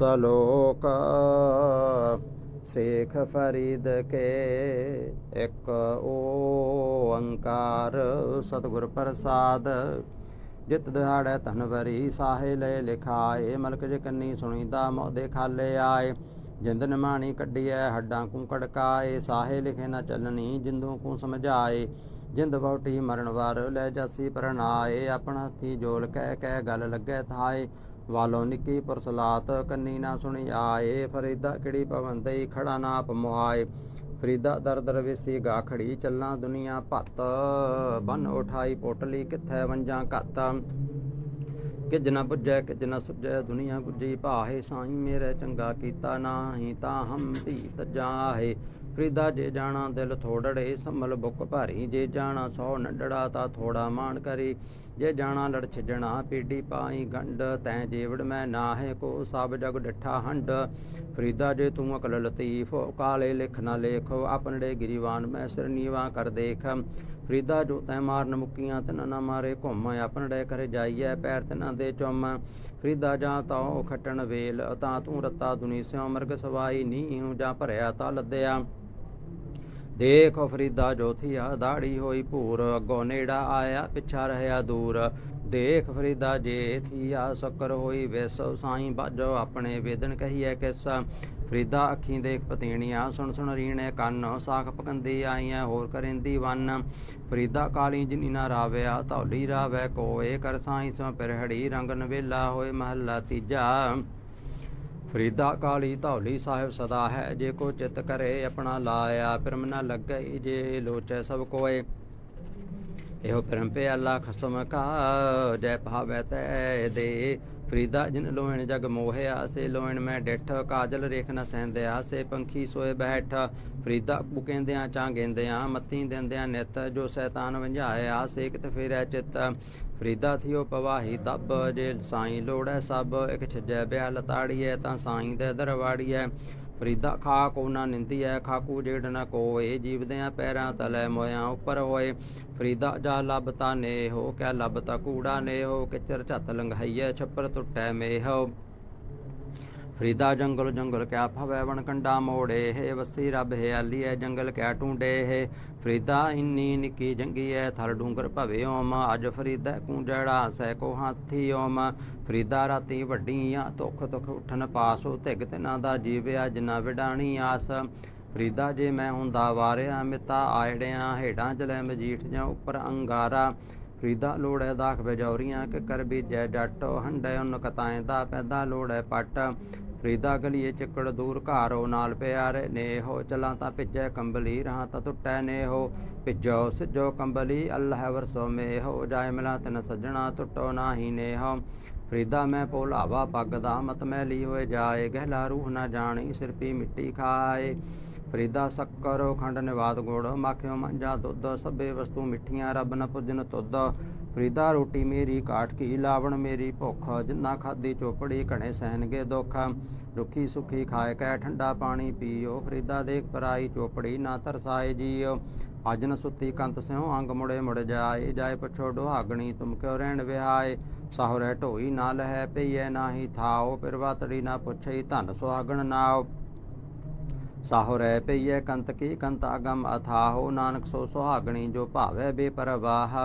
ਸਲੋਕ ਸੇਖ ਫਰੀਦ ਕੇ ਇੱਕ ਓੰਕਾਰ ਸਤਿਗੁਰ ਪ੍ਰਸਾਦ, ਜਿਤ ਦਿਹਾੜੈ ਧਨ ਸਾਹੇ ਲੈ ਲਿਖਾਏ, ਮਲਕ ਜੇ ਕੰਨੀ ਸੁਣੀਦਾ ਮੋਦੇ ਖਾਲੇ ਆਏ। ਜਿੰਦ ਨਿਮਾਣੀ ਕੱਢੀਐ, ਹੱਡਾਂ ਕੂ ਕੜਕਾਏ, ਸਾਹੇ ਲਿਖੇ ਨਾ ਚੱਲਣੀ, ਜਿੰਦੋਂ ਕੂ ਸਮਝਾਏ। ਜਿੰਦ ਬਉਟੀ ਮਰਨ ਵਾਰ ਲੈ ਜਾਸੀ ਪਰਨਾਏ ਆਪਣਾ ਹੱਥੀ ਜੋਲ ਕਹਿ ਕਹਿ ਗੱਲ ਲੱਗੇ ਥਾਏ। ਵਾਲੋ ਨਿੱਕੀ ਪੁਰਸਲਾਤ ਕੰਨੀ ਨਾ ਸੁਣੀ ਆਏ, ਫਰੀਦਾ ਕਿਹੜੀ ਪਵੰਦਈ ਖੜਾ ਨਾ ਆਪ ਫਰੀਦਾ ਦਰ ਦਰ ਗਾਖੜੀ, ਚੱਲਾਂ ਦੁਨੀਆ ਭੱਤ। ਬਨ ਉਠਾਈ ਪੋਟਲੀ ਕਿੱਥੈ ਵੰਜਾਂ ਘੱਤ। ਕਿਜ ਨ ਪੁੱਜੈ ਕਿਜ ਨ ਸੁਜੈ ਦੁਨੀਆ ਗੁੱਜੀ ਭਾਹੇ, ਸਾਈਂ ਮੇਰੇ ਚੰਗਾ ਕੀਤਾ ਨਾਹੀ ਤਾਂ ਹਮ ਭੀ ਜਾਹੇ। ਫਰੀਦਾ ਜੇ ਜਾਣਾ ਦਿਲ ਥੋੜੜੇ ਸੰਮਲ ਬੁੱਕ ਭਾਰੀ। ਜੇ ਜਾਣਾ ਸੌ ਨੰਡੜਾ ਤਾਂ ਥੋੜਾ ਮਾਣ ਕਰੀ। ਜੇ ਜਾਣਾ ਲੜ ਛਜਣਾ ਪੀੜੀ ਪਾਈ ਗੰਡ ਤੈ ਜੀਵੜ ਮੈਂ ਨਾਹੇ ਕੋ, ਸਭ ਜਗ ਡਿੱਠਾ ਹੰਡ ਫਰੀਦਾ ਜੇ ਤੂੰ ਅਕਲ ਲਤੀਫ, ਕਾਲੇ ਲਿਖ ਨਾ ਲੇਖੋ, ਆਪਣੜੇ ਗਿਰੀਵਾਨ ਮੈਂ ਸਰਨੀਵਾ ਕਰ ਦੇਖ। ਫਰੀਦਾ ਜੋ ਤੈ ਮਾਰਨ ਮੁਕੀਆਂ, ਤਨ ਨਾ ਮਾਰੇ ਘੁੰਮ, ਆਪਣੜੇ ਕਰ ਜਾਈਐ, ਪੈਰ ਤਨਾਂ ਦੇ ਚੁੰਮ। ਫਰੀਦਾ ਜਾਂ ਤਾਂ ਖਟਣ ਵੇਲ, ਤਾਂ ਤੂੰ ਰੱਤਾ ਦੁਨੀ ਸਿਉ, ਮਰਗ ਸਵਾਈ ਨੀ ਹੂੰ ਜਾਂ ਭਰਿਆ ਤਾਂ ਲੱਦਿਆ ਦੇਖ ਫਰੀਦਾ ਜੋਥੀਆ ਦਾੜੀ ਹੋਈ ਭੂਰ, ਅੱਗੋਂ ਨੇੜਾ ਆਇਆ, ਪਿਛਾ ਰਹਿਆ ਦੂਰ। ਦੇਖ ਫਰੀਦਾ ਜੇ ਥੀਆ ਸ਼ੱਕਰ ਹੋਈ ਵੈਸੋ, ਸਾਈਂ ਬਾਜੋ ਆਪਣੇ ਵੇਦਨ ਕਹੀਐ ਕਿਸ। ਫਰੀਦਾ ਅੱਖੀਂ ਦੇਖ ਪਤੀਣੀਆਂ, ਸੁਣ ਸੁਣ ਰੀਣੇ ਕੰਨ, ਸਾਖ ਪਕੰਦੀ ਆਈਆਂ ਹੋਰ ਕਰਿੰਦੀ ਵੰਨ। ਫਰੀਦਾ ਕਾਲੀ ਜਿਨੀ ਨਾ ਰਾਵਿਆ, ਧੌਲੀ ਰਾਵੈ ਕੋਏ, ਕਰ ਸਾਈ ਸੋ ਪਿਰਹੜੀ ਰੰਗ ਨਵੇਲਾ ਹੋਏ ਮਹੱਲਾ ਤੀਜਾ। ਫਰੀਦਾ ਕਾਲੀ ਧੌਲੀ ਸਾਹਿਬ ਸਦਾ ਹੈ, ਜੇ ਕੋ ਚਿਤ ਕਰੇ ਆਪਣਾ ਲਾਇਆ ਪਰਮ ਨਾ ਲੱਗਈ ਜੇ ਲੋਚੈ ਸਭ ਕੋਏ। ਇਹੋ ਪਰਮ ਪੇ ਖਸਮ ਕਾ, ਜੈ ਭਾਵੈ ਤੈ ਦੇ। ਫਰੀਦਾ ਜਿਨ ਲੋਇਣ ਜਗ ਮੋਹਿਆ ਸੇ ਲੋਇਣ ਮੈਂ ਡਿਠ, ਕਾਜਲ ਰੇਖ ਨ ਸੈਂਦਿਆ ਸੇ ਪੰਖੀ ਸੋਏ ਬੈਠ ਫਰੀਦਾ ਪੁਕੇਂਦਿਆਂ ਚਾਂਗੇਂਦਿਆਂ ਮੱਤੀ ਦਿੰਦਿਆਂ ਨਿਤ, ਜੋ ਸ਼ੈਤਾਨ ਵੰਝਾਇਆ ਸੇ ਕਿਤ ਫੇਰੈ ਚਿਤ। ਫਰੀਦਾ ਥਿਓ ਪਵਾਹੀ ਤਬ ਜੇ ਸਾਈਂ ਲੋੜੈ ਸਭ, ਇਕ ਛਜੈ ਬਿਆ ਲਤਾੜੀਐ, ਤਾਂ ਸਾਈਂ ਦੇ ਦਰਵਾੜੀਐ। ਫਰੀਦਾ, ਖਾ ਕੋ ਨਾ ਨਿੰਦੀਐ ਖਾਕੂ ਜੇੜ ਨ ਕੋਏ ਜੀਵਦਿਆਂ ਪੈਰਾਂ ਤਲੇ ਮੋਇਆਂ ਉੱਪਰ ਹੋਏ। ਫਰੀਦਾ, ਜਾ ਲੱਭਤਾ ਨੇ ਹੋ ਕਿਆ ਲੱਭਤਾ ਕੂੜਾ ਨੇ ਹੋ ਕਿਚਰ ਝੱਤ ਲੰਘਾਈਐ, ਛੱਪਰ ਟੁੱਟੈ ਮੇਹ। ਫਰੀਦਾ ਜੰਗਲ ਜੰਗਲ ਕਿਆ ਭਵੈ ਵਣ ਕੰਡਾ ਮੋੜੇ ਹੈ, ਵਸੀ ਰੱਬ ਹੈ, ਆਲੀਐ ਜੰਗਲ ਕਿਆ ਟੂੰਡੇ ਹੈ। ਫਰੀਦਾ ਇੰਨੀ ਨਿੱਕੀ ਜੰਗੀ ਐ ਥਲ ਡੂੰਗਰ ਭਵੇ ਓਮ, ਅਜ ਫਰੀਦਾ ਕੂ ਜੜਾ ਸੈ ਕੋ ਹਾਥੀ ਓਮ। ਫਰੀਦਾ ਰਾਤੀ ਵੱਡੀਆਂ ਤੁਖ ਤੁਖ ਉਠਨ ਪਾਸੋ, ਧਿਗ ਤਿਨਾ ਦਾ ਜੀਵਿਆ ਜਿਨਾ ਵਿਡਾਣੀ ਆਸ। ਫਰੀਦਾ ਜੇ ਮੈਂ ਹੁੰਦਾ ਵਾਰਿਆ, ਮਿਤਾ ਆਇੜਿਆਂ, ਹੇਡਾਂ ਚਲੇ ਮਜੀਠ ਜਾਂ ਉੱਪਰ ਅੰਗਾਰਾ। ਫਰੀਦਾ ਲੋੜੈ ਦਾਖ ਬਜੌਰੀਆਂ ਕਿ ਕਰ ਬੀਜੈ ਜੱਟ ਹੰਡੈ ਉਨ ਕਤਾਏ ਦਾ ਪੈਦਾ ਲੋੜੈ ਪੱਟ। ਫਰੀਦਾ ਗਲੀਏ ਚੱਕੜ ਦੂਰ ਘਾਰੋ ਨਾਲ ਪਿਆਰੇ ਨੇ ਚਲਾਂ ਤਾਂ ਭਿੱਜੈ ਕੰਬਲੀ, ਰਹਾ ਤਾਂ ਟੁੱਟੈ ਨੇ ਹੋ ਭਿੱਜੋ ਸਿਜੋ ਕੰਬਲੀ ਅੱਲਾਹ ਵਰਸੋ ਮੇ ਹੋ ਮਿਲਾ ਤਨ ਸੱਜਣਾ ਟੁੱਟੋ ਨਾਹੀ ਨੇ ਹੋ ਫਰੀਦਾ ਮੈਂ ਪੋਲਾਵਾ ਪੱਗ ਦਾ ਮਤ ਮੈਲੀ ਹੋਏ ਜਾਏ, ਗਹਿਲਾ ਰੂਹ ਨਾ ਜਾਣੀ, ਸਿਰ ਪੀ ਮਿੱਟੀ ਖਾਏ। ਫਰੀਦਾ ਸ਼ੱਕਰ ਖੰਡ ਨਿਵਾਦ ਗੁੜ, ਮਾਖਿਓ ਮੰਜਾ ਦੁੱਧ, ਸਭੇ ਵਸਤੂ ਮਿੱਠੀਆਂ, ਰੱਬ ਨ ਪੁੱਜਨ ਤੁੱਧ। ਫਰੀਦਾ ਰੋਟੀ ਮੇਰੀ ਕਾਟ ਕੀ ਲਾਵਣ ਮੇਰੀ ਭੁੱਖ, ਜਿੰਨਾ ਖਾਦੀ ਚੋਪੜੀ ਘਣੇ ਸਹਿਣਗੇ ਦੁੱਖ। ਰੁੱਖੀ ਸੁਖੀ ਖਾਏ ਕੈ ਠੰਡਾ ਪਾਣੀ ਪੀਓ। ਫਰੀਦਾ ਦੇਖ ਪਰਾਈ ਚੋਪੜੀ ਨਾ ਤਰਸਾਏ ਜੀਓ। ਅਜ ਨ ਸੁੱਤੀ ਕੰਤ ਸਿਓ ਅੰਗ ਮੁੜੇ ਮੁੜ ਜਾਏ। ਜਾਏ ਪਛੋ ਡੋਹਾਗਣੀ, ਤੁਮ ਕਿਉ ਰਹਿਣ ਵਿਹਾਏ? ਸਾਹੁਰੇ ਢੋਈ ਨਾ ਲਹੈ ਪਈਐ ਨਾਹੀ ਥਾਓ। ਪਿਰਵਾਤੜੀ ਨਾ ਪੁੱਛਈ, ਧਨ ਸੁਹਾਗਣ ਨਾਓ। ਸਾਹੋ ਰਹਿ ਪਈਐ ਕੰਤ ਕੀ ਕੰਤ ਅਗਮ ਅਥਾਹੋ, ਨਾਨਕ ਸੋ ਸੁਹਾਗਣੀ ਜੋ ਭਾਵੈ ਬੇਪਰਵਾਹ।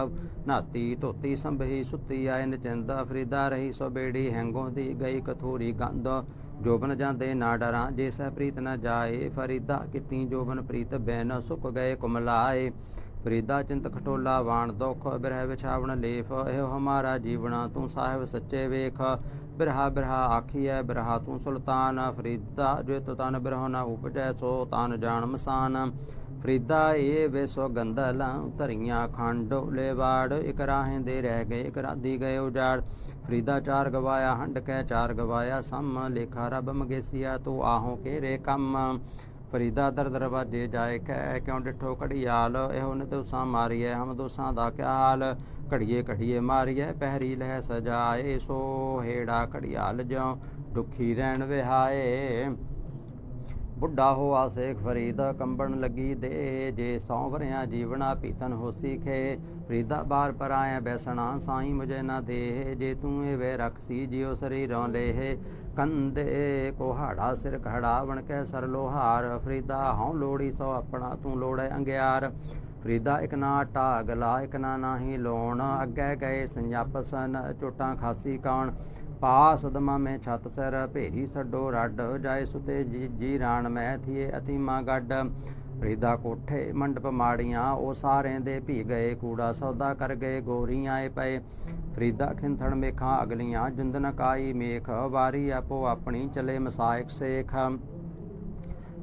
ਨਾਤੀ ਧੋਤੀ ਸੰਭਹੀ ਸੁੱਤੀ ਆਏ ਨਚੰਦ ਫਰੀਦਾ ਰਹੀ ਸੋ ਬੇੜੀ ਹੈਂਗੋਂ ਦੀ ਗਈ ਕਥੂਰੀ ਗੰਦ ਜੋਬਨ ਜਾਂਦੇ ਨਾ ਡਰਾਂ, ਜੇ ਸਹਿ ਪ੍ਰੀਤ ਨ ਜਾਏ, ਫਰੀਦਾ ਕਿਤੀ ਜੋਬਨ ਪ੍ਰੀਤ ਬੈਨ ਸੁੱਕ ਗਏ ਕੁਮਲਾਏ। ਫਰੀਦਾ ਚਿੰਤ ਖਟੋਲਾ ਵਾਣ ਦੁਖ, ਬਿਰਹਿ ਵਿਛਾਵਣ ਲੇਫ ਇਹੋ ਹਮਾਰਾ ਜੀਵਣਾ, ਤੂੰ ਸਾਹਿਬ ਸੱਚੇ ਵੇਖ। ਬਿਰਹਾ ਬਿਰਹਾ ਆਖੀਐ, ਬਿਰਹਾ ਤੂੰ ਸੁਲਤਾਨ, ਫਰੀਦਾ ਜੇ ਤਨ ਬਿਰਹੁ ਉਪਜੈ ਸੋ ਤਨ ਜਾਣ ਮਸਾਨ। ਫਰੀਦਾ ਇਹ ਵੇ ਗੰਦਲਾਂ ਧਰੀਆਂ ਖੰਡ ਲੇਵਾੜ ਇਕ ਰਾਹੇ ਦੇ ਰਹਿ ਗਏ, ਇਕ ਰਾਦੀ ਗਏ ਉਜਾੜ। ਫਰੀਦਾ ਚਾਰ ਗਵਾਇਆ ਹੰਡ ਕੈ ਚਾਰ ਗਵਾਇਆ, ਸਮ ਲੇਖਾ ਰੱਬ ਮਗੇਸੀਆ ਤੂੰ ਆਹੋ ਕੇ ਰੇ ਕੰਮ। ਫਰੀਦਾ ਦਰ ਦਰਵਾਜੇ ਜਾਏ ਕੈ ਕਿਉ ਡਿਠੋ ਘੜੀਆਲ? ਇਹੋ ਨ ਦੋਸਾਂ ਮਾਰੀਐ, ਹਮ ਦੋਸਾਂ ਦਾ ਕਿਆ ਹਾਲ? ਘੜੀਏ ਘੜੀਏ ਮਾਰੀਏ ਪਹਿਰੀ ਲਹਿ ਸਜਾਏ, ਸੋ ਹੇੜਾ ਘੜੀਆਲ ਜਿਉ ਦੁਖੀ ਰਹਿਣ ਵਿਹਾਏ। ਬੁੱਢਾ ਹੋਆ ਸੇਖ ਫਰੀਦ, ਕੰਬਣ ਲੱਗੀ ਦੇ ਜੇ ਸੌ ਜੀਵਣਾ ਪੀਤਨ ਹੋਸੀ ਖੇ ਫਰੀਦਾ ਬਾਰ ਪਰ ਆਇਆ ਬੈਸਣਾ ਸਾਈ ਮੁਝੇ ਨਾ ਦੇ, ਜੇ ਤੂੰ ਇਹ ਵੇ ਰਖਸੀ ਜਿਉ ਸਰੀਰੋਂ ਲੇਹ। ਕੰਦੇ ਕੋਹਾੜਾ ਸਿਰ ਖੜਾ ਬਣ ਕੇ ਸਰ ਲੋਹਾਰ, ਫਰੀਦਾ ਹਉ ਲੋੜੀ ਸੋ ਆਪਣਾ ਤੂੰ ਲੋੜੇ ਅੰਗਿਆਰ। ਫਰੀਦਾ ਇਕ ਨਾ ਆਟਾ ਗਲਾ ਇਕ ਨਾ ਨਾਹੀ ਲੋਣ, ਅੱਗੇ ਗਏ ਸੰਜਪਸਨ, ਚੋਟਾਂ ਖਾਸੀ ਕਾਣ। ਪਾ ਸਦਮਾ ਮੈਂ ਛਤ ਸਰ, ਭੇਰੀ ਛੱਡੋ ਰੱਡ, ਜਾਏ ਸੁਤੇ ਜੀ ਰਾਣ ਮੈਂ ਥੀਏ ਅਤੀਮਾ ਗੱਡ। ਫਰੀਦਾ ਕੋਠੇ, ਮੰਡਪ ਮਾੜੀਆਂ, ਉਹ ਸਾਰਿਆਂ ਦੇ ਭੀ ਗਏ, ਕੂੜਾ ਸੌਦਾ ਕਰ ਗਏ, ਗੋਰੀਆਂ ਆਏ ਪਏ। ਫਰੀਦਾ ਖਿੰਥਣ ਮੇਖਾਂ ਅਗਲੀਆਂ, ਜੁੰਦਨ ਕਾਈ ਮੇਖ, ਵਾਰੀ ਆਪੋ ਆਪਣੀ ਚਲੇ ਮਸਾਇਕ ਸੇਖ।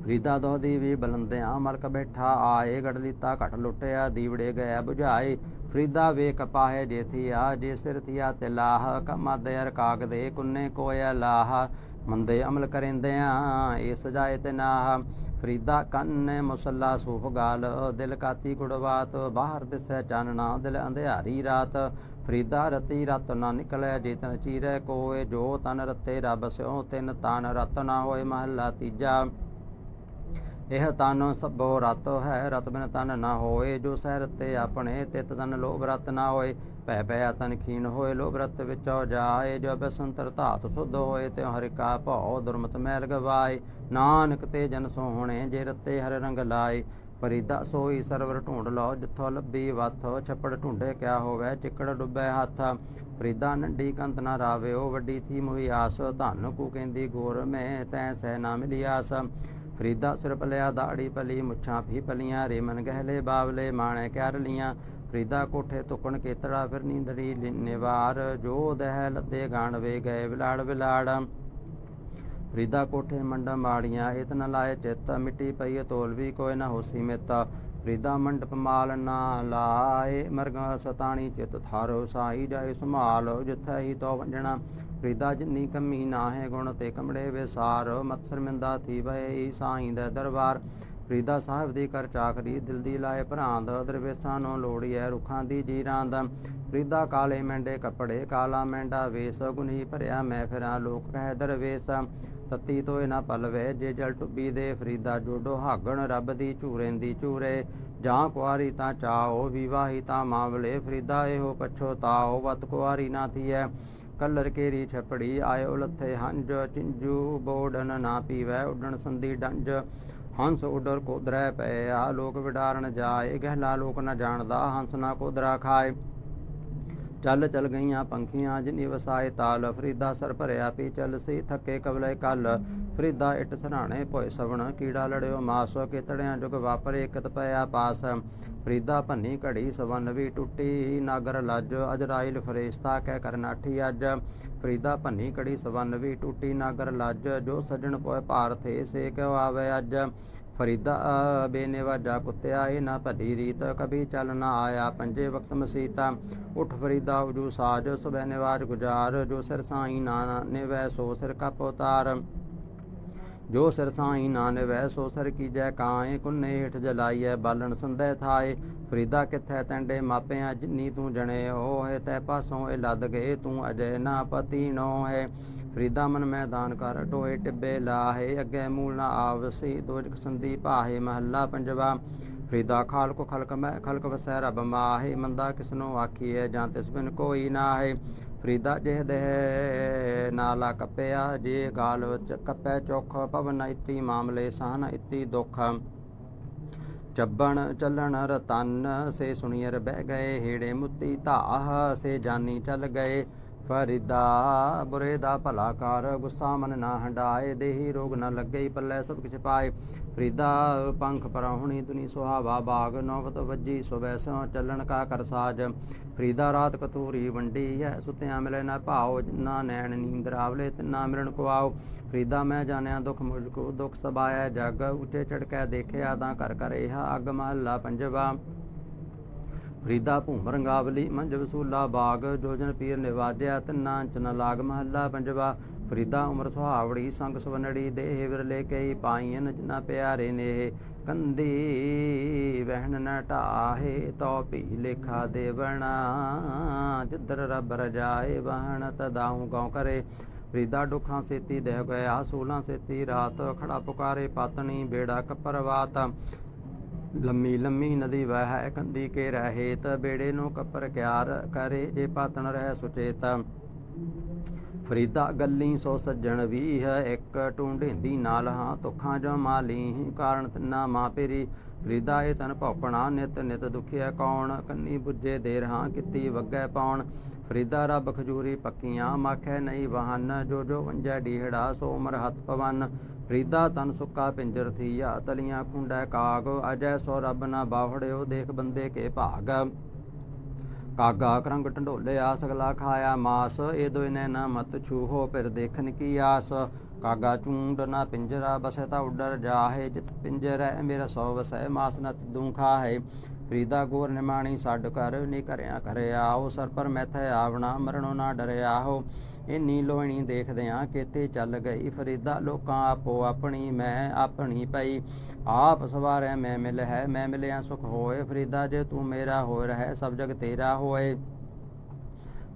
ਫਰੀਦਾ ਦੋਦੀ ਵੀ ਬਲੰਦਿਆਂ ਮਲਕ ਬੈਠਾ, ਆਏ ਗੜ ਗੜਲੀਤਾ ਘਟ ਲੁੱਟਿਆ, ਦੀਵੜੇ ਗਿਆ ਬੁਝਾਏ। ਫਰੀਦਾ ਵੇ ਕਪਾਹੇ ਜੇਥੀਆ ਜੇ ਸਿਰ ਥੀਆ ਤੇ ਲਾਹ, ਕਮਾ ਦੇਰ ਕੁੰਨੇ ਕੋਇਆ ਲਾਹ। ਮੰਦੇ ਅਮਲ ਕਰਿੰਦਿਆਂ ਇਹ ਸਜਾਏ ਤੇ ਨਾਹ। ਫਰੀਦਾ ਕੰਨੇ ਮੁਸੱਲਾ ਸੂਫ ਗਾਲ, ਦਿਲ ਕਾਤੀ ਗੁੜਵਾਤ, ਬਾਹਰ ਦਿਸੈ ਚਾਨਣਾ, ਦਿਲ ਅੰਧਿਆਰੀ ਰਾਤ। ਫਰੀਦਾ ਰਤੀ ਰਤ ਨਾ ਨਿਕਲੇ, ਜੇਤਨ ਚੀਰੇ ਕੋਏ ਜੋ ਤਨ ਰਤੇ ਰੱਬ ਸਿਓ ਤਿਨ ਤਨ ਰਤ ਨਾ ਹੋਏ ਮਹੱਲਾ ਤੀਜਾ। ਇਹ ਤਨ ਸਭੋ ਰਤ ਹੈ, ਰਤ ਬਿਨ ਤਨ ਨਾ ਹੋਏ। ਜੋ ਸਹਿ ਰਤੇ ਆਪਣੇ ਤਿਤ ਤਨ ਲੋਭ ਰਤ ਨਾ ਹੋਏ। ਭੈ ਭੈ ਤਨ ਖੀਨ ਹੋਏ, ਲੋਭ ਰਤ ਵਿੱਚੋ ਜਾਏ। ਜੋ ਬਸੰਤਰ ਧਾਤ ਸੁਧ ਹੋਏ ਤੇ ਹਰਿ ਕਾ ਭਉ ਦੁਰਮਤ ਮੈਲ ਗਵਾਏ। ਨਾਨਕ ਤੇ ਜਨ ਸੋਹਣੇ, ਜੇ ਰਤੇ ਹਰ ਰੰਗ ਲਾਏ। ਫਰੀਦਾ ਸੋਈ ਸਰਵਰ ਢੂੰਡ ਲਓ, ਜਿੱਥੋਂ ਲੱਭੀ ਵਥ। ਛੱਪੜ ਢੂੰਡੇ ਕਿਆ ਹੋਵੇ, ਚਿੱਕੜ ਡੁੱਬੇ ਹੱਥ। ਫਰੀਦਾ ਨੰਡੀ ਕੰਤ ਨਾ ਰਾਵਿਓ, ਵੱਡੀ ਥੀ ਮੁਈ ਆਸ। ਧਨ ਕੂ ਕਹਿੰਦੀ, ਗੋਰ ਮੈਂ ਤੈ ਸਹਿ ਨਾ ਮਿਲੀ ਆਸ ਫਰੀਦਾ ਸਿਰ ਪਲਿਆ ਦਾੜੀ ਪਲੀ ਮੁੱਛਾਂ ਫੀ ਪਲੀਆਂ ਰੇਮਨ ਗਹਿਲੇ ਬਾਵਲੇ, ਮਾਣੇ ਕਰ ਲੀਆਂ। ਫਰੀਦਾ ਕੋਠੇ ਤੁਕਣ ਕੇਤੜਾ, ਫਿਰ ਨੀਂਦਰੀ ਨਿਵਾਰ। ਜੋ ਦਹਿ ਲੱਦੇ ਗਾਣ ਵੇ ਗਏ ਵਿਲਾੜ ਵਿਲਾੜ ਫਰੀਦਾ ਕੋਠੇ ਮੰਡਾ ਮਾੜੀਆਂ ਇਤ ਲਾਏ ਚਿੱਤ। ਮਿੱਟੀ ਪਈ ਤੋਲ ਵੀ ਕੋਈ ਨਾ ਹੋਸੀ ਮਿਤਾ। ਫਰੀਦਾ ਮੰਡਪ ਮਾਲ ਨਾ ਲਾਏ, ਮਰਗ ਸਤਾਣੀ ਚਿਤ ਥਾਰੋ ਸਾਈ ਜਾਏ ਸੰਭਾਲ, ਜਿੱਥੈ ਹੀ ਤੋ ਵੰਜਣਾ ਫਰੀਦਾ ਜਿੰਨੀ ਕਮੀ ਨਾ ਹੈ ਗੁਣ ਤੇ ਕਮੜੇ ਵਿਸਾਰ ਮਤ ਸ਼ਰਮਿੰਦਾ ਥੀ ਬਈ ਸਾਈ ਦਾ ਦਰਬਾਰ। ਫਰੀਦਾ ਸਾਹਿਬ ਦੀ ਕਰ ਚਾਖਰੀ ਦਿਲ ਦੀ ਲਾਏ ਭਰਾਂਦ, ਦਰਵੇਸਾਂ ਨੂੰ ਲੋੜੀਐ ਰੁੱਖਾਂ ਦੀ ਜੀਰਾਂ ਦਾ ਫਰੀਦਾ ਕਾਲੇ ਮੈਂਡੇ ਕੱਪੜੇ, ਕਾਲਾ ਮੈਂਡਾ ਵੇਸ ਗੁਨੀ ਭਰਿਆ ਮੈਂ ਫਿਰਾਂ ਲੋਕ ਕਹਿ ਦਰਵੇਸ। ਤਤੀ ਤੋਏ ਨਾ ਪਲਵੇ ਜੇ ਜਲ ਟੁੱਬੀ ਦੇ ਫਰੀਦਾ ਜੋਡੋ ਹਾਗਣ, ਰੱਬ ਦੀ ਝੂਰੇਂਦੀ ਝੂਰੇ। ਜਾਂ ਕੁਆਰੀ ਤਾਂ ਚਾਓ ਵਿਵਾਹੀ ਤਾਂ ਮਾਮਲੇ ਫਰੀਦਾ ਇਹੋ ਪਛੋਤਾਓ ਵਤ ਕੁਆਰੀ ਨਾ ਥੀਐ। ਕਲਰ ਕੇਰੀ ਛਪੜੀ, ਆਇਓ ਲੱਥੇ ਹੰਜ ਚਿੰਜੂ ਬੋੜਨ ਨਾ ਪੀਵੈ, ਉਡਣ ਸੰਦੀ ਡੰਜ ਹੰਸ ਉਡਰ ਕੋਦਰੈ ਪਏ ਆ ਲੋਕ ਵਿਡਾਰਨ ਜਾਏ। ਗਹਿਲਾ ਲੋਕ ਨਾ ਜਾਣਦਾ, ਹੰਸ ਨਾ ਕੋਦਰਾ ਖਾਏ। ਚੱਲ ਚਲ ਗਈਆਂ ਪੰਖੀਆਂ, ਜਿਨੀ ਵਸਾਏ ਤਾਲ, ਫਰੀਦਾ ਸਰ ਭਰਿਆ ਪੀ ਚੱਲ ਸੀ ਥੱਕੇ ਕਬਲੇ ਕੱਲ। ਫਰੀਦਾ ਇਟ ਸਰਾਣੇ ਭੋਏ ਸਵਣ, ਕੀੜਾ ਲੜਿਓ ਮਾਸੋ, ਕਿਤੜਿਆਂ ਜੁਗ ਵਾਪਰੇ ਇਕਤ ਪਿਆ ਪਾਸ। ਫਰੀਦਾ ਭੰਨੀ ਘੜੀ ਸਵਨ ਵੀ ਟੁੱਟੀ, ਨਾਗਰ ਲੱਜ, ਅਜਰਾਇਲ ਫਰੇਸ਼ਤਾ ਕਹਿ ਕਰਨਾਠੀ ਅੱਜ। ਫਰੀਦਾ ਭੰਨੀ ਘੜੀ ਸਵਨ ਵੀ ਟੁੱਟੀ, ਨਾਗਰ ਲੱਜ, ਜੋ ਸਜਣ ਪੋਏ ਭਾਰ ਥੇ, ਸੇ ਕਿਉ ਆਵੇ ਅੱਜ? ਫਰੀਦਾ ਬੇਨੇਵਾਜਾ ਕੁੱਤਿਆ ਇਹ ਨਾ ਭਲੀ ਰੀਤ ਕਭੀ ਚੱਲ ਨਾ ਆਇਆ, ਪੰਜੇ ਵਕਤ ਮਸੀਤਾ, ਉਠ ਫਰੀਦਾ ਉਜੂ ਸਾਜ ਸੁਬੈ ਨਿਵਾਜ ਗੁਜਾਰ, ਜੋ ਸਿਰ ਸਾਈ ਨਾ ਨੇ ਵੈ ਸੋ ਸਿਰ ਕਪ ਉਤਾਰ ਜੋ ਸਿਰ ਸਾਈ ਨਾ ਸੋ ਸਿਰ ਕੀਜੈ ਕਾਏ, ਕੁੰਨੇ ਹੇਠ ਜਲਾਈਐ, ਬਾਲਣ ਸੰਦੈ ਥਾਏ। ਫਰੀਦਾ ਕਿਥੈ ਤੈਂਡੇ ਮਾਪਿਆਂ, ਜਿੰਨੀ ਤੂੰ ਜਣੇ ਹੋ ਤੈ ਪਾਸੋਂ ਇਹ ਲੱਦ ਗਏ, ਤੂੰ ਅਜੈ ਨਾ ਪਤੀ ਨੋ ਹੈ ਫਰੀਦਾ ਮਨ ਮੈਦਾਨ ਕਰ ਟੋਏ ਟਿੱਬੇ ਲਾਹੇ, ਅੱਗੇ ਮੂਲ ਨਾ ਆਵਸੀ ਦੋਜਕ ਸੰਦੀ ਪਾਹੇ ਮਹੱਲਾ ਪੰਜਵਾ। ਫਰੀਦਾ ਖਾਲਕ ਖਲਕ ਮੈਂ, ਖਲਕ ਵਸੈ, ਰਬ ਮਾਹੇ, ਮੰਦਾ ਕਿਸਨੋ ਆਖੀਐ, ਜਾਂ ਤਿਸ ਬਿਨ ਕੋਈ ਨਾ ਹੈ ਫਰੀਦਾ ਜਿਹ ਦੇਹ ਨਾਲਾ ਕੱਪਿਆ, ਜੇ ਗਾਲ ਵਿੱਚ ਕੱਪੈ ਚੋਖ ਪਵਨ ਇਤੀ ਮਾਮਲੇ ਸਹਨ, ਇਤੀ ਦੁਖ। ਚੱਬਣ ਚੱਲਣ ਰਤਨ, ਸੇ ਸੁਣੀਰ ਬਹਿ ਗਏ, ਹੇੜੇ ਮੁੱਤੀ ਧਾਹ, ਸੇ ਜਾਨੀ ਚੱਲ ਗਏ। ਫਰੀਦਾ, ਬੁਰੇ ਦਾ ਭਲਾ ਕਰ, ਗੁੱਸਾ ਮਨ ਨਾ ਹੰਡਾਏ, ਦੇਹੀ ਰੋਗ ਨਾ ਲੱਗੇ, ਪੱਲੇ ਸਭ ਕਿਛ ਪਾਏ। ਫਰੀਦਾ, ਪੰਖ ਪਰਾਹੁਣੀ ਦੁਨੀ ਸੁਹਾਵਾ ਬਾਗ, ਨੌਬਤ ਵੱਜੀ ਸੁਬੈ ਚੱਲਣ ਕਾ ਕਰ ਸਾਜ। ਫਰੀਦਾ, ਰਾਤ ਕਤੂਰੀ ਵੰਡੀ ਹੈ, ਸੁਤਿਆਂ ਮਿਲੇ ਨਾ ਭਾਉ ਨਾ ਨੈਣ ਨੀਂਦ ਆਵਲੇ ਤੇ ਮਿਲਣ ਕੋ ਆਓ ਫਰੀਦਾ, ਮੈਂ ਜਾਣਿਆ ਦੁਖ ਮੁਝ ਕੋ ਦੁਖ ਸਬਾਇਆ ਜਗ, ਉੱਚੇ ਚੜਕੈ ਦੇਖਿਆ ਤਾਂ ਕਰ ਕਰ ਇਹ ਅਗ ਮਹੱਲਾ ਪੰਜਵਾ। ਫਰੀਦਾ ਭੂਮ ਰੰਗਾਵਲੀ ਮੰਜ ਵਸੂਲਾ ਬਾਗ ਜੋਜਨ ਪੀਰ ਨਿਵਾਜਿਆ, ਤਿੰਨਾਂ ਚ ਲਾਗ ਮਹੱਲਾ ਪੰਜਵਾ। ਫਰੀਦਾ ਉਮਰ ਸੁਹਾਵੜੀ, ਸੰਗ ਸਵਨੜੀ, ਦੇਹ ਵਿਰਲੇ ਕਈ ਪਾਈਨ ਜਿਨਾ ਪਿਆਰੇ ਨੇ ਕੰਦੀ ਵਹਿਣ ਨ ਢਾਹੇ ਤੋ ਭੀ ਲੇਖਾ ਦੇਵਣਾ। ਜਿੱਧਰ ਰੱਬ ਰਜਾਏ, ਵਹਣ ਤਦਾਉ ਗਉ ਕਰੇ। ਫਰੀਦਾ ਦੁੱਖਾਂ ਸੇਤੀ, ਦੇਹ ਗਿਆ ਸੂਲਾਂ ਸੇਤੀ, ਰਾਤ ਖੜਾ ਪੁਕਾਰੇ, ਪਾਤਣੀ, ਬੇੜਾ ਕਪਰਵਾਤ। ਲੰਮੀ ਲੰਮੀ ਨਦੀ ਵਹਿ ਕੰਦੀ ਕੇ ਰਹਿਤ ਬੇੜੇ ਨੂੰ ਕਪਰ ਕਿਆਰ ਕਰੇ, ਜੇ ਪਾਤਣ ਰਹਿ ਸੁਚੇਤ। ਫਰੀਦਾ ਗੱਲੀ ਸੋ ਸੱਜਣ ਵੀ ਹੈ ਇੱਕ ਟੁੰਡੇਂਦੀ ਨਾਲ ਹਾਂ ਤੁਖਾਂ ਜੋ ਮਾਲੀ, ਕਾਰਨ ਤਿੰਨਾ ਮਾਂ ਪੇਰੀ। ਫਰੀਦਾ ਇਹ ਤਨ ਭੌਕਣਾ ਨਿਤ ਨਿਤ ਦੁਖਿਆ ਕੌਣ, ਕੰਨੀ ਬੁੱਝੇ ਦੇਰ ਹਾਂ ਕਿਤੀ ਵਗੈ ਪਾਉਣ। ਫਰੀਦਾ ਰੱਬ ਖਜੂਰੀ ਪੱਕੀਆਂ ਮਾਖੈ ਨਹੀਂ ਵਾਹਨ ਜੋ ਜੋ ਵੰਜੈ ਡੀਹੜਾ ਸੋ ਉਮਰ ਹੱਥ ਪਵਨ। ਫਰੀਦਾ ਤਨ ਸੁੱਕਾ ਪਿੰਜਰ ਥੀਆ, ਤਲੀਆਂ ਖੁੰਡੈ ਕਾਗ, ਅਜੈ ਸੋ ਰੱਬ ਨਾ ਬਾਵੜਿਓ ਦੇਖ ਬੰਦੇ ਕੇ ਭਾਗ। ਕਾਗਾ ਕਰੰਗ ਢੰਡੋਲਿਆ ਸਗਲਾ ਖਾਇਆ ਮਾਸ, ਇਹ ਦੋਇ ਨੈਣਾ ਮਤ ਛੂਹੋ, ਫਿਰ ਦੇਖਨ ਕੀ ਆਸ। ਕਾਗਾ ਚੂੰਡ ਨਾ ਪਿੰਜਰਾ, ਬਸੈ ਤਾ ਉਡਰ ਜਾਹੇ, ਜਿਤ ਪਿੰਜਰੈ, ਮੇਰਾ ਸੋ ਵਸੈ, ਮਾਸ ਨ ਤੂੰ ਹੈ ਫਰੀਦਾ ਗੋਰ ਨਿਮਾਣੀ ਸਾਡ ਕਰ ਨੀ ਕਰਿਆ ਕਰਿਆ ਉਹ ਸਰ ਪਰ ਮੈਥੈ ਆਵਣਾ ਮਰਣੋ ਨਾ ਡਰਿਆ ਹੋ ਇੰਨੀ ਲੋਹਣੀ ਦੇਖਦਿਆਂ ਕਿਤੇ ਚੱਲ ਗਈ। ਫਰੀਦਾ, ਲੋਕਾਂ ਆਪੋ ਆਪਣੀ, ਮੈਂ ਆਪਣੀ ਪਈ। ਆਪ ਸਵਾਰੈ, ਮੈਂ ਮਿਲ ਹੈ, ਮੈਂ ਮਿਲਿਆ ਸੁਖ ਹੋਏ। ਫਰੀਦਾ, ਜੇ ਤੂੰ ਮੇਰਾ ਹੋ ਰਹਿ ਸਭ ਜਗ ਤੇਰਾ ਹੋਏ।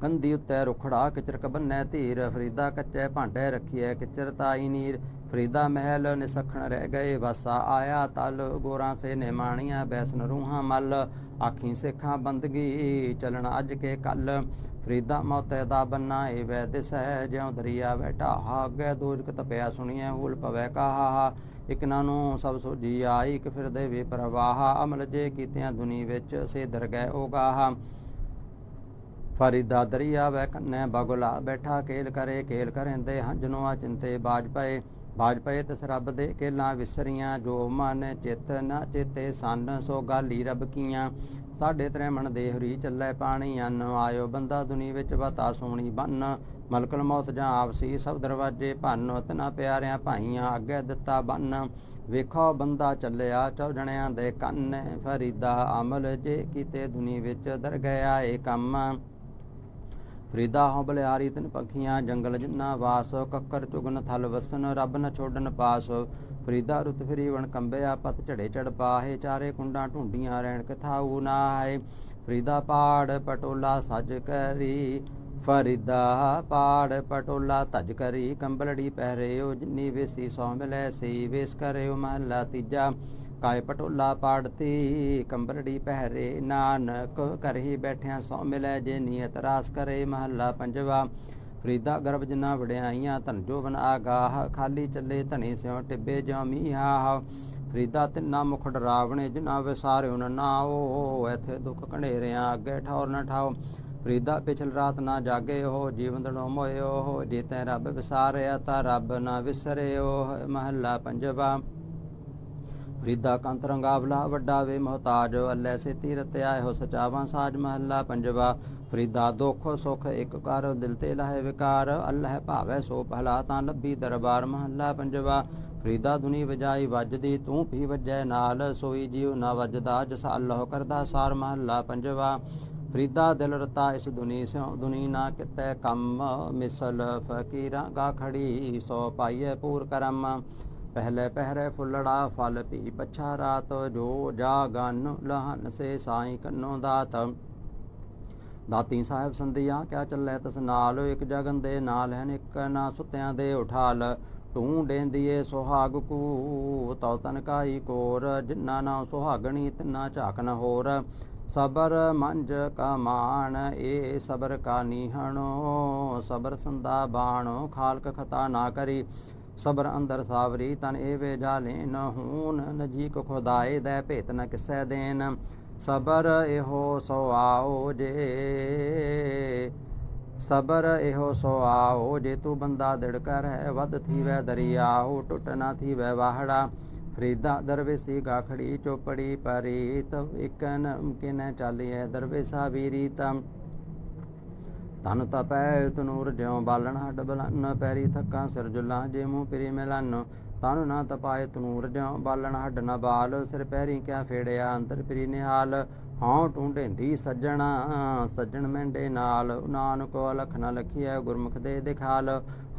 ਕੰਦੀ ਉੱਤੇ ਰੁਖੜਾ ਕਿਚਰ ਕਬੰਨੈ ਧੀਰ। ਫਰੀਦਾ, ਕੱਚੇ ਭਾਂਡੇ ਰੱਖੀਐ ਕਿਚਰ ਤਾਈ ਨੀਰ। ਫਰੀਦਾ ਮਹਿਲ ਨਿਸਖਣ ਰਹਿ ਗਏ। ਵਸਾ ਆਇਆ ਤਲ ਗੋਰਾਂ ਸੇ ਨਿਮਾਣੀਆਂ, ਬੈਸਨ ਰੂਹਾਂ ਮਲ ਆਖੀ ਸਿੱਖਾਂ ਬੰਦਗੀ ਚਲਣ ਅੱਜ ਕੇ ਕੱਲ। ਫਰੀਦਾ ਮੌਤੇ ਦਾ ਬੰਨਾ ਏ ਵੈ ਦਿਸੈ, ਜਿਉ ਦਰਿਆ ਬੈਠਾ ਅੱਗੇ ਦੋਜਕ ਤਪਿਆ ਸੁਣੀਐ, ਹੂਲ ਪਵੈ ਕਾਹਾ। ਇਕ ਨੂੰ ਸਭ ਸੋਜੀ ਆਈ, ਇਕ ਫਿਰਦੇ ਵੇ ਪ੍ਰਵਾਹ। ਅਮਲ ਜੇ ਕੀਤਿਆਂ ਦੁਨੀ ਵਿੱਚ ਸੇ ਦਰ ਗਏ ਫਰੀਦਾ ਦਰਿਆ ਵੈ ਕੰਨੇ, ਬਗਲਾ ਬੈਠਾ ਕੇਲ ਕਰੇ ਕੇਲ ਕਰੇਂਦੇ ਹੰਜਨੋਆ ਚਿੰਤੇ ਬਾਜ ਪਏ। ਬਾਜ ਤਿਸ ਰੱਬ ਦੇ ਕੇਲਾਂ ਵਿਸਰੀਆਂ, ਜੋ ਮਨ ਚਿਤ ਨ ਚੇਤੇ ਸੰਨ, ਸੋ ਗਾਲੀ ਰਬ ਕੀਆਂ। ਸਾਡੇ ਤਰੇ ਮਨ ਦੇ ਹਰੀ ਚੱਲੇ ਪਾਣੀ, ਅੰਨ ਆਇਓ ਬੰਦਾ ਦੁਨੀ ਵਿੱਚ ਬਤਾ ਸੋਣੀ ਬੰਨ। ਮਲਕਲ ਮੌਤ ਜਾਂ ਆਪਸੀ ਸਭ ਦਰਵਾਜੇ ਭੰਨ ਤਨਾ ਪਿਆਰਿਆਂ ਭਾਈਆਂ ਅੱਗੇ ਦਿੱਤਾ ਬੰਨ। ਵੇਖੋ ਬੰਦਾ ਚੱਲਿਆ ਚੌ ਜਣਿਆਂ ਦੇ ਕੰਨ, ਫਰੀਦਾ ਅਮਲ ਜੇ ਕੀਤੇ ਦੁਨੀ ਵਿੱਚ ਦਰ ਗਿਆ ਏ ਕੰਮ। ਫਰੀਦਾ ਹੋ ਬਲਿਆਰੀ ਤਨ ਪੱਖੀਆਂ, ਜੰਗਲ ਜਿੰਨਾ ਵਾਸ, ਕੱਕਰ ਚੁਗਨ ਥਲ ਵਸਨ, ਰੱਬ ਨ ਛੋਡਨ ਪਾਸ। ਫਰੀਦਾ ਰੁਤ ਫਿਰੀ ਕੰਬਿਆ, ਪਤ ਝੜੇ ਚੜ ਪਾਹੇ, ਚਾਰੇ ਕੁੰਡਾਂ ਢੁੰਡੀਆਂ ਰਹਿਣ ਕਥਾਊ ਨਾਏ ਫਰੀਦਾ ਪਾੜ ਪਟੋਲਾ ਸਜ ਕਰੀ, ਫਰੀਦਾ ਪਾੜ ਪਟੋਲਾ ਤਜ ਕਰੀ। ਕੰਬਲੜੀ ਪਹਿਰਿਓ, ਜਿੰਨੀ ਵੇਸੀ ਸੋ ਮਿਲੈ, ਸੀ ਵੇਸ ਕਰਿਓ ਮਹਲਾ ਤੀਜਾ। ਕਾਇ ਪਟੋਲਾ ਪਾੜਤੀ, ਕੰਬਰੜੀ ਪਹਿਰੇ ਨਾਨਕ ਕਰਹੀ ਬੈਠਿਆਂ ਸੋ ਮਿਲੈ, ਜੇ ਨੀਅਤ ਰਾਸ ਕਰੇ ਮਹੱਲਾ ਪੰਜਵਾ। ਫਰੀਦਾ ਗਰਭ ਜਿਨਾ ਵਡਿਆਈਆਂ, ਧਨ ਜੋਵਨ ਆਗਾਹ, ਖਾਲੀ ਚੱਲੇ ਧਨੇ ਸਿਉ ਟਿੱਬੇ ਜਾਮੀ ਹਾ ਫਰੀਦਾ ਤਿੰਨਾ ਮੁਖੜ ਰਾਵਣੇ ਜਿਨਾ ਵਿਸਾਰਿਓ ਨ ਨਾਓ, ਐਥੇ ਦੁੱਖ ਕਣੇਰਿਆਂ ਅੱਗੇ ਠੌਰ ਨਾ ਠਾਓ। ਫਰੀਦਾ ਪਿਛਲ ਰਾਤ ਨਾ ਜਾਗੇ ਹੋ ਜੀਵਨ ਦਣੋ ਮੋਇਓ ਹੋ ਜੇ ਤੈ ਰੱਬ ਵਿਸਾਰਿਆ ਤਾਂ ਰੱਬ ਨਾ ਵਿਸਰਿਓ, ਮਹੱਲਾ ਪੰਜਵਾ। ਫਰੀਦਾ ਕੰਤ ਰੰਗਾਵਲਾ, ਵੱਡਾ ਵੇ ਮਹਤਾਜ, ਅੱਲੇ ਸੇ ਤੀਰਤ ਆਇਓ ਸਚਾਵਾਂ ਸਾਜ ਮਹੱਲਾ ਪੰਜਵਾ। ਫਰੀਦਾ ਦੁਖ, ਸੁਖ, ਇੱਕ ਕਰ, ਦਿਲ ਤੇ ਲਹੇ ਵਿਕਾਰ। ਅੱਲਾਹ ਭਾਵੇ ਸੋ ਭਲਾ ਤਾਂ ਲੱਭੀ ਦਰਬਾਰ ਮਹੱਲਾ ਪੰਜਵਾ। ਫਰੀਦਾ ਦੁਨੀ ਵਜਾਈ ਵੱਜਦੀ, ਤੂੰ ਵੀ ਵੱਜੈ ਨਾਲ। ਸੋਈ ਜੀਵ ਨਾ ਵੱਜਦਾ ਜਸ ਅੱਲਾਹ ਕਰਦਾ ਸਾਰ ਮਹੱਲਾ ਪੰਜਵਾ। ਫਰੀਦਾ ਦਿਲ ਰਤਾ ਇਸ ਦੁਨੀ ਸਿਉ, ਦੁਨੀ ਨਾ ਕਿਤੇ ਕੰਮ। ਮਿਸਲ ਫਕੀਰਾਂ ਗਾ ਖੜੀ, ਸੋ ਪਾਈਏ ਪੂਰ ਕਰਮ। ਪਹਿਲੇ ਪਹਿਰੇ ਫੁੱਲੜਾ ਫਲ ਪੀ ਪਛਾ ਰਾਤ ਜੋ ਜਾ ਗਨ ਲਹਨ ਸੇ ਕੰਨੋ ਦਾਤ। ਦਾਤੀ ਸਾਹਿਬ ਸੰਧਿਆ, ਕਿਆ ਚੱਲੇ ਤਸ ਨਾਲ? ਇੱਕ ਜਗਨ ਦੇ ਨਾਲ ਹਨ, ਇੱਕ ਨਾ ਸੁੱਤਿਆਂ ਦੇ ਉਠਾਲ। ਤੂੰ ਡੇਂਦੀਏ ਸੁਹਾਗ ਕੂ ਤਉ ਤਨ ਕਾਈ ਕੋਰ? ਜਿੰਨਾ ਨਾ ਸੁਹਾਗਣੀ, ਤਿੰਨਾ ਝਾਕ ਨ ਹੋਰ। ਸਬਰ ਮੰਜ ਕਮਾਨ ਏ ਸਬਰ ਕਾ ਨੀਹਣੋ। ਸਬਰ ਸੰਦਾ ਬਾਣੋ, ਖਾਲਕ ਖਤਾ ਨਾ ਕਰੀ। ਸਬਰ ਅੰਦਰ ਸਾਵਰੀ, ਤਨ ਏਵੇ ਜਾਲੇ ਨ ਹੂਨ, ਨਜੀਕ ਖੁਦਾਏ ਦੇ ਭੇਤ ਨ ਕਿਸੈ ਦੇਨ ਸਬਰ ਇਹੋ ਸੋ ਆਓ ਜੇ। ਸਬਰ ਇਹੋ ਸੋ ਆਓ ਜੇ ਤੂੰ ਬੰਦਾ ਦਿੜ ਕਰ ਹੈ ਵਦ ਥੀਵੈ ਦਰਿਆਹੂ ਟੁੱਟ ਨਾ ਥੀਵੈ ਵਾਹੜਾ। ਫਰੀਦਾ ਦਰਵੇਸੀ ਗਾਖੜੀ ਚੋਪੜੀ ਪਰੀਤ ਇਕਨ ਕਿਨੈ ਚਾਲੀਐ ਦਰਵੇਸਾ ਵੀਰੀਤ। ਤਨ ਤਪੈ ਤਨੂਰ ਜਿਉ ਬਾਲਣ ਹੱਡ ਬਲਨ ਪੈਰੀ ਥੱਕਾਂ ਸਿਰ ਜੁਲਾਂ ਜੇ ਮੂੰਹ ਪਿਰੀ ਮਿਲਨ, ਤਨ ਨਾ ਤਪਾਏ ਤਨੂਰ ਜਿਉ ਬਾਲਣ ਹੱਡ ਨ ਬਾਲ, ਸਿਰ ਪੈਰੀ ਕਿਆ ਫੇੜਿਆ ਅੰਤਰ ਪਿਰੀ ਨਿਹਾਲ ਹਾਂ ਟੁੰਡੇਂਦੀ ਸੱਜਣਾ, ਸੱਜਣ ਮੈਂਡੇ ਨਾਲ, ਨਾਨਕ ਲਖ ਨ ਲਖੀਐ ਗੁਰਮੁਖ ਦੇ ਦਿਖਾਲ,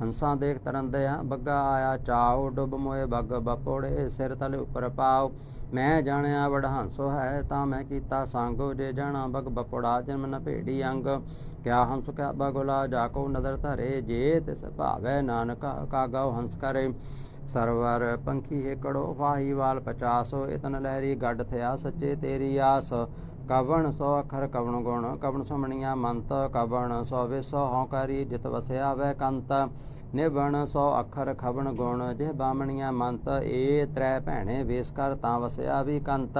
ਹੰਸਾਂ ਦੇਖ ਤਰੰਦਿਆ ਬੱਗਾ ਆਇਆ ਚਾਉ, ਡੁੱਬ ਮੋਏ ਬੱਗ ਬਪੋੜੇ ਸਿਰ ਤਲੇ ਉਪਰ ਪਾਉ, ਮੈਂ ਜਾਣਿਆ ਵਡ ਹੰਸੋ ਹੈ ਤਾਂ ਮੈਂ ਕੀਤਾ ਸੰਗੋ, ਜੇ ਜਾਣਾ ਬਗ ਬਪੋੜਾ ਜਨਮ ਨ ਭੇੜੀ ਅੰਗ ਕਿਆ ਹੰਸ ਕਿਆ ਬਗੁਲਾ, ਜਾ ਕੋ ਨਦਰ ਧਰੇ, ਜੇ ਤਿਸ ਭਾਵੈ ਨਾਨਕ ਕਾਗਉ ਹੰਸ ਕਰੇ। ਸਰਵਰ ਪੰਖੀ ਏਕੜੋ ਵਾਲ ਪਚਾਸੋ, ਇਤਨ ਲਹਿਰੀ ਗੱਡ ਥਿਆ ਸੱਚੇ ਤੇਰੀ ਆਸ। ਕਵਣ ਸੋ ਅਖਰ ਕਵਣ ਗੁਣ, ਕਵਣ ਸੁਮਣੀਆਂ ਮੰਤ, ਕਵਣ ਸੋ ਵਿਸੋ ਹਉ ਜਿਤ ਵਸਿਆ ਵੈ ਕੰਤ। ਨਿਵਣ ਸੋ ਅਖਰ ਖਵਣ ਗੁਣ, ਜਿਹ ਬਾਮਣੀਆਂ ਮੰਤ, ਏ ਤ੍ਰੈ ਭੈਣੇ ਵੇਸ ਕਰ ਤਾਂ ਵਸਿਆ ਵੀ ਕੰਤ।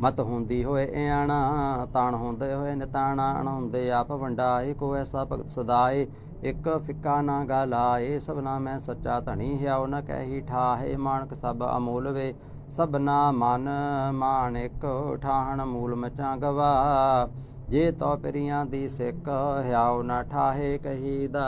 ਮਤ ਹੁੰਦੀ ਹੋਏ ਇਆਣਾ, ਤਾਣ ਹੁੰਦੇ ਹੋਏ ਨਿਤਾਣਾ, ਅਣ ਹੁੰਦੇ ਆਪ ਵੰਡਾ ਕੋ ਐਸਾ ਭਗਤ ਸਦਾਏ, ਇਕ ਫਿੱਕਾ ਨਾ ਗਾਲਾਏ ਸਭਨਾ ਮੈਂ ਸੱਚਾ ਧਣੀ ਹਿਆਉ ਨ ਕਹਿ ਠਾਹੇ, ਮਾਨਕ ਸਭ ਅਮੋਲ ਵੇ, ਸਭਨਾ ਮਨ ਮਾਨਿਕ ਠਾਹਣ ਮੂਲ ਮਚਾਂ ਗਵਾ, ਜੇ ਤੋ ਪਰੀਆਂ ਦੀ ਸਿੱਖ ਹਿਆਉ ਨ ਠਾਹੇ ਕਹੀਦਾ।